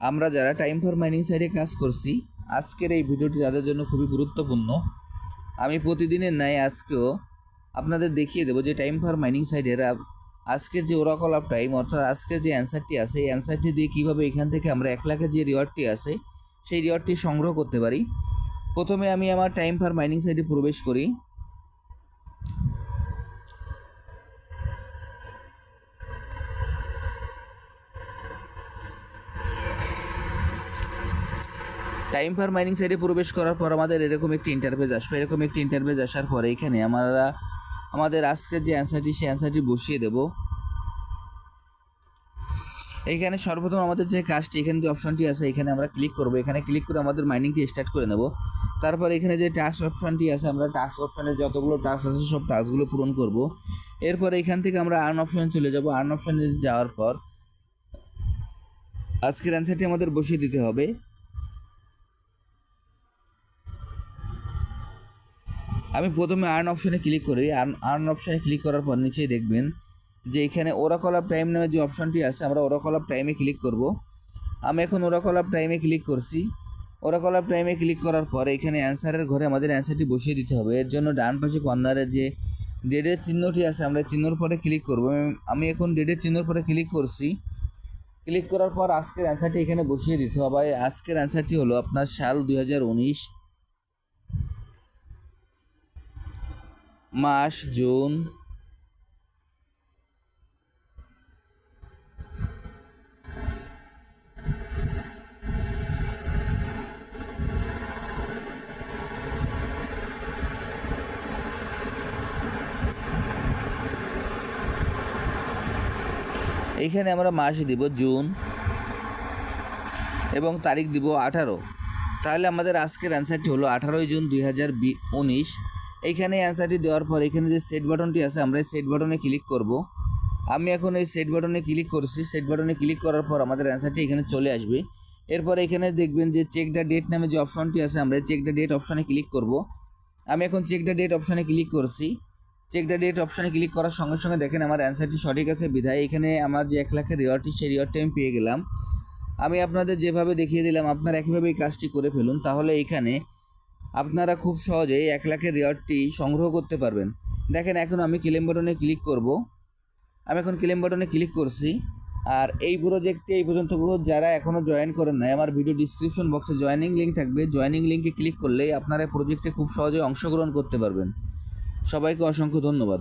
আমরা যারা time for mining সাইডে কাজ করছি, আজকের এই ভিডিওটি তাদের জন্য খুবই গুরুত্বপূর্ণ। আমি প্রতিদিনের ন্যায় আজকেও আপনাদের দেখিয়ে দেবো যে টাইম ফর মাইনিং সাইডের আজকের যে ওরাকল অফ টাইম অর্থাৎ আজকে যে অ্যান্সারটি আছে, এই অ্যান্সারটি দিয়ে কীভাবে এখান থেকে আমরা এক লাখের যে রিওয়ার্ডটি আছে, সেই রিওয়ার্ডটি সংগ্রহ করতে পারি। প্রথমে আমি আমার টাইম ফর মাইনিং সাইডে প্রবেশ করি। টাইম ফর মাইনিং সাইডে প্রবেশ করার পর আমাদের এরকম একটি ইন্টারভেজ আসবে। এরকম একটি ইন্টারভেজ আসার পরে এখানে আমরা আমাদের আজকের যে অ্যান্সারটি সেই অ্যান্সারটি বসিয়ে দেব। এইখানে সর্বপ্রথম আমাদের যে কাজটি, এখানে যে অপশনটি আছে, এখানে আমরা ক্লিক করব। এখানে ক্লিক করে আমাদের মাইনিংটি স্টার্ট করে নেব। তারপর এখানে যে টাস্ক অপশনটি আছে, আমরা টাস্ক অপশনে যতগুলো টাস্ক আছে, সব টাস্কগুলো পূরণ করব। এরপর এখান থেকে আমরা আর্ন অপশনে চলে যাব। আর্ন অপশনে যাওয়ার পর আজকের অ্যান্সারটি আমাদের বসিয়ে দিতে হবে। আমি প্রথমে আর্ন অপশনে ক্লিক করি। আর্ন অপশনে ক্লিক করার পর নিচেই দেখবেন যে এখানে ওরাকল টাইম নামে যে অপশনটি আছে, আমরা ওরাকল টাইমে ক্লিক করব। আমি এখন ওরাকল টাইমে ক্লিক করছি। ওরাকল টাইমে ক্লিক করার পর এখানে অ্যান্সারের ঘরে আমাদের অ্যান্সারটি বসিয়ে দিতে হবে। এর জন্য ডান পাশে কর্নারে যে ডেডের চিহ্নটি আছে, আমরা চিহ্নর পরে ক্লিক করব। আমি এখন ডেডের চিহ্নর পরে ক্লিক করছি। ক্লিক করার পর আজকের অ্যান্সারটি এখানে বসিয়ে দিতে হবে। আজকের অ্যান্সারটি হলো আপনার সাল দুই হাজার উনিশ হাজার উনিশ মাস, জুন। এইখানে আমরা মাস দিব জুন এবং তারিখ দিব আঠারো। তাহলে আমাদের আজকের অ্যান্সারটি হলো আঠারোই জুন দুই হাজার উনিশ। এইখানে অ্যান্সারটি দেওয়ার পর এখানে যে সেট বাটনটি আছে, আমরা এই সেট বাটনে ক্লিক করব। আমি এখন এই সেট বাটনে ক্লিক করছি। সেট বাটনে ক্লিক করার পর আমাদের অ্যান্সারটি এখানে চলে আসবে। এরপর এখানে দেখবেন যে চেক দ্য ডেট নামে যে অপশনটি আছে, আমরা চেক দ্য ডেট অপশনে ক্লিক করব। আমি এখন চেক দ্য ডেট অপশনে ক্লিক করছি। চেক দ্য ডেট অপশনে ক্লিক করার সঙ্গে সঙ্গে দেখেন আমার অ্যান্সারটি সঠিক আছে, বিধায় এখানে আমার যে এক লাখের রিওয়ার্ডটি সেই রিওয়ার্ডটি আমি পেয়ে গেলাম। আমি আপনাদের যেভাবে দেখিয়ে দিলাম, আপনারা একইভাবে এই কাজটি করে ফেলুন। তাহলে এখানে আপনারা খুব সহজেই এক লাখের রেওয়ার্ডটি সংগ্রহ করতে পারবেন। দেখেন, এখন আমি ক্লেম বাটনে ক্লিক করব। আমি এখন ক্লেম বাটনে ক্লিক করছি। আর এই প্রজেক্টে এই পর্যন্ত যারা এখনও জয়েন করেন নাই, আমার ভিডিও ডিসক্রিপশন বক্সে জয়েনিং লিঙ্ক থাকবে। জয়েনিং লিঙ্কে ক্লিক করলেই আপনারা প্রজেক্টে খুব সহজে অংশগ্রহণ করতে পারবেন। সবাইকে অসংখ্য ধন্যবাদ।